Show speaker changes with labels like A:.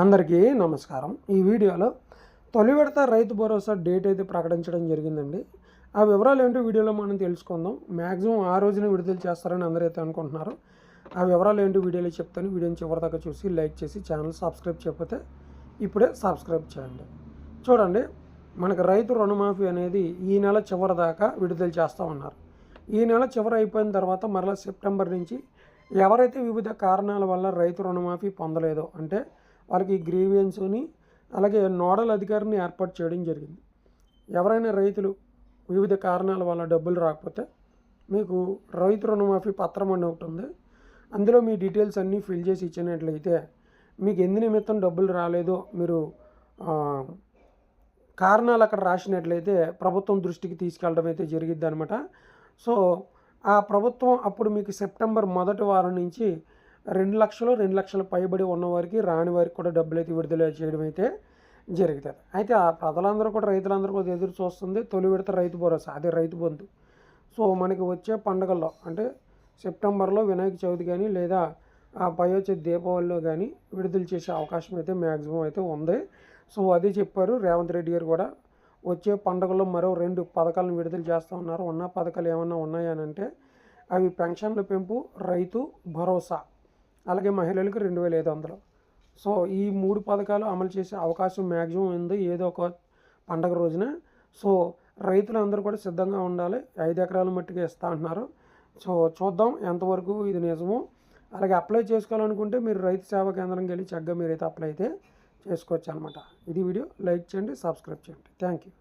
A: అందరికీ నమస్కారం. ఈ వీడియోలో తొలి విడత రైతు భరోసా డేట్ అయితే ప్రకటించడం జరిగిందండి. ఆ వివరాలు ఏంటో వీడియోలో మనం తెలుసుకుందాం. మ్యాక్సిమం ఆ రోజున విడుదల చేస్తారని అందరైతే అనుకుంటున్నారు. ఆ వివరాలు ఏంటో వీడియోలో చెప్తాను. వీడియోని చివరిదాకా చూసి లైక్ చేసి ఛానల్ సబ్స్క్రైబ్ చేయకపోతే ఇప్పుడే సబ్స్క్రైబ్ చేయండి. చూడండి మనకు రైతు రుణమాఫీ అనేది ఈ నెల చివరి దాకా విడుదల చేస్తూ ఉన్నారు. ఈ నెల చివరి అయిపోయిన తర్వాత మరలా సెప్టెంబర్ నుంచి ఎవరైతే వివిధ కారణాల వల్ల రైతు రుణమాఫీ పొందలేదో అంటే వాళ్ళకి గ్రీవియన్స్ని అలాగే నోడల్ అధికారిని ఏర్పాటు చేయడం జరిగింది. ఎవరైనా రైతులు వివిధ కారణాల వల్ల డబ్బులు రాకపోతే మీకు రైతు రుణమాఫీ పత్రం అని ఒకటి ఉంది. అందులో మీ డీటెయిల్స్ అన్నీ ఫిల్ చేసి ఇచ్చినట్లయితే మీకు ఎందు నిమిత్తం డబ్బులు రాలేదో మీరు కారణాలు అక్కడ రాసినట్లయితే ప్రభుత్వం దృష్టికి తీసుకెళ్ళడం అయితే జరిగిద్ది అనమాట సో ఆ ప్రభుత్వం అప్పుడు మీకు సెప్టెంబర్ మొదటి వారం నుంచి రెండు లక్షలు రెండు లక్షల పైబడి ఉన్నవారికి రాని వారికి కూడా డబ్బులు అయితే విడుదల చేయడం అయితే జరుగుతుంది. అయితే ఆ ప్రజలందరూ కూడా రైతులందరూ కూడా ఎదురు చూస్తుంది తొలి విడత రైతు భరోసా అదే రైతు బంధు. సో మనకి వచ్చే పండుగల్లో అంటే సెప్టెంబర్లో వినాయక చవితి కానీ లేదా ఆ పై వచ్చే దీపావళిలో కానీ విడుదల చేసే అవకాశం అయితే మ్యాక్సిమం అయితే ఉంది. సో అది చెప్పారు రేవంత్ రెడ్డి గారు కూడా. వచ్చే పండుగలో మరో రెండు పథకాలను విడుదల చేస్తూ ఉన్నారు. ఉన్న పథకాలు ఏమన్నా ఉన్నాయని అంటే అవి పెన్షన్ల పెంపు రైతు భరోసా. అలాగే మహిళలకు రెండు వేల ఐదు వందలు. సో ఈ మూడు పథకాలు అమలు చేసే అవకాశం మ్యాక్సిమం ఉంది ఏదో ఒక పండగ రోజున. సో రైతులందరూ కూడా సిద్ధంగా ఉండాలి. ఐదు ఎకరాల మట్టికి ఇస్తా అంటున్నారు. సో చూద్దాం ఎంతవరకు ఇది నిజమో. అలాగే అప్లై చేసుకోవాలనుకుంటే మీరు రైతు సేవా కేంద్రంకి వెళ్ళి చక్కగా మీరైతే అప్లై అయితే చేసుకోవచ్చు అనమాట ఇది వీడియో. లైక్ చేయండి సబ్స్క్రైబ్ చేయండి. Thank you.